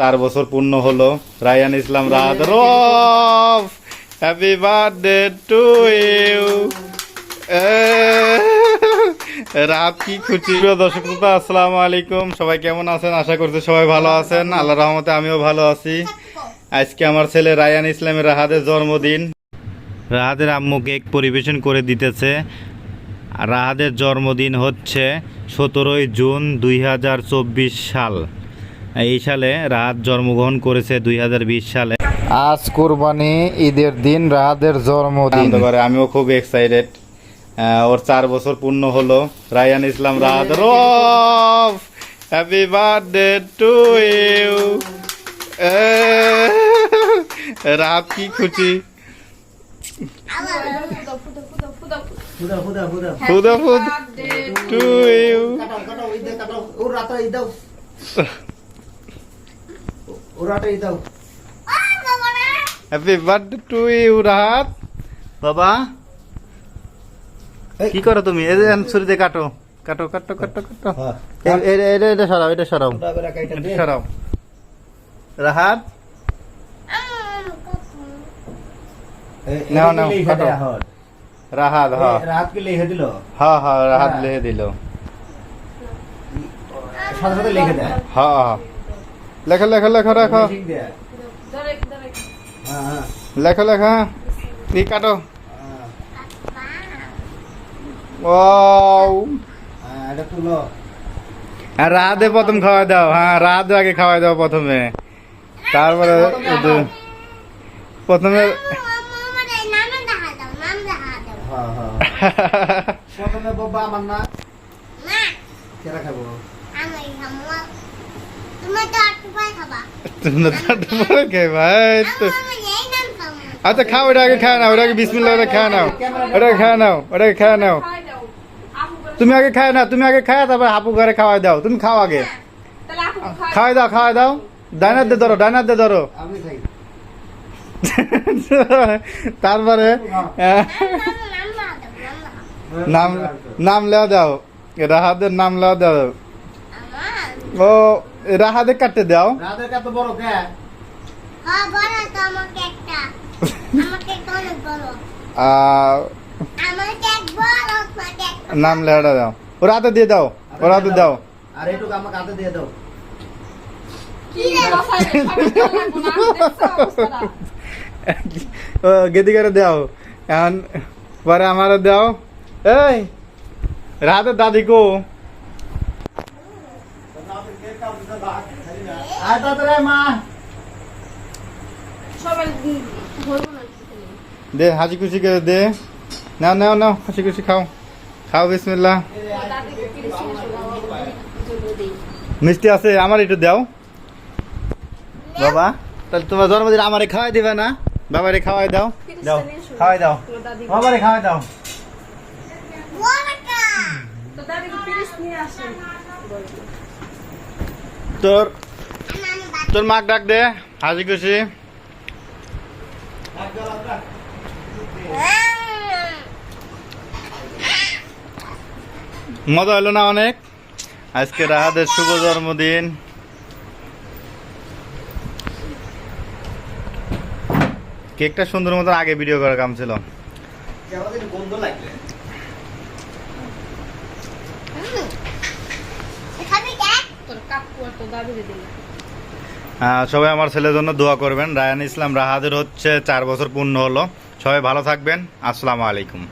চার বছর পূর্ণ হলো। রায়ান ইসলাম রাত রফ হ্যাপি বার্থডে টু ইউ রাত কি খুশি দর্শক শ্রোতা, আসসালামু আলাইকুম। সবাই কেমন আছেন? আশা করছি সবাই ভালো আছেন। আল্লাহ রহমতে আমিও ভালো আছি। আজকে আমার ছেলে রায়ান ইসলামের রাহাদের জন্মদিন। রাহাদের আম্মু কেক পরিবেশন করে দিতেছে। রাহাদের জন্মদিন হচ্ছে সতেরোই জুন দুই হাজার চব্বিশ সাল। এই সালে রাহাত জন্মগ্রহণ করেছে দুই হাজার বিশ সালে। আজ কোরবানি ঈদের দিন রাহাদের জন্মদিন। আমিও খুব এক্সাইটেড ওর চার বছর পূর্ণ হলো। রায়ান ইসলাম রাত রফ হ্যাপি বার্থডে টু ইউ রাত কি খুশি। ফুদা ফুদা। ফুদা ফুদা। টু ইউ কাটাও কাটাও এই দে কাটাও ও রাতা এই দাও। Happy birthday to you Rahat বাবা কি করো তুমি? এই ছুরিতে কাটো। কাটো কাটো কাটো কাটো। হ্যাঁ। এ- এ- এটা এটা সরাও। এটা সরাও সরাও। রাহাত? নাও, নাও, কাটো। রাহাত হ্যাঁ রাত কে লিখে দিল? হ্যাঁ হ্যাঁ রাহাত হ্যাঁ। লিখে দিল। সাথে সাথে লিখে দেয়। হ্যাঁ হ্যাঁ। লেখো লেখা লেখা লেখো। ঠিক দেয়। হ্যাঁ হ্যাঁ। লেখো লেখো। কি কাটো। হ্যাঁ। ও হ্যাঁ, তুলো। প্রথম খাওয়াই দাও। হ্যাঁ রাহাত আগে খাওয়াই দাও প্রথমে। তারপরে প্রথমে হ্যাঁ হ্যাঁ প্রথমে বাবা আমার না? কেরা খাব। তুমি তো পরে খাই ভাই আচ্ছা খাও ওটা আগে খায় নাও ওটা আগে বিসমিল্লাহ ওটা খায় নাও। ওটা খায় নাও ওটা খায় নাও। তুমি আগে খায় না তুমি আগে খায় তারপর হাপু ঘরে খাওয়াই দাও। তুমি খাও আগে। খাওয়াই দাও খাওয়াই দাও। ডাইনার দে ধরো ডাইনার দে ধরো। তারপরে নাম নাম লেওয়া দাও। রাহাদের নাম লেওয়া দাও। ও রাহাদের কাটতে দাও। রাতের কত বড় কে? আহ, নাম লেওয়াটা দাও। ও রাতে দিয়ে দাও ও রাতে দাও। আর এটুকু আমাকে হাতে দিয়ে দাও। ও গেদি করে দাও। এখন পরে দাও। এই রাতে দাদি কো আর তাড়াতাড়ি মা। দে হাসি খুশি করে দে। নাও নাও নাও হাসি খুশি খাও। খাও বিসমিল্লাহ। মিষ্টি আছে আমার একটু দাও। বাবা তাহলে তোমার জন্মদিন আমারে খাওয়াই দিবে না? বাবারে খাওয়াই দাও। দাও খাওয়াই দাও। বাবারে খাওয়াই দাও। তোর তোর মাক ডাক দে, হাসি খুশি। মজা হলো না অনেক? আজকে রাহাদের শুভ জন্মদিন। কেকটা সুন্দর মতো আগে ভিডিও করার কাম ছিল। সবাই আমার ছেলের জন্য দোয়া করবেন। রায়ান ইসলাম রাহাদের হচ্ছে, চার বছর পূর্ণ হলো। সবাই ভালো থাকবেন। আসসালামু আলাইকুম।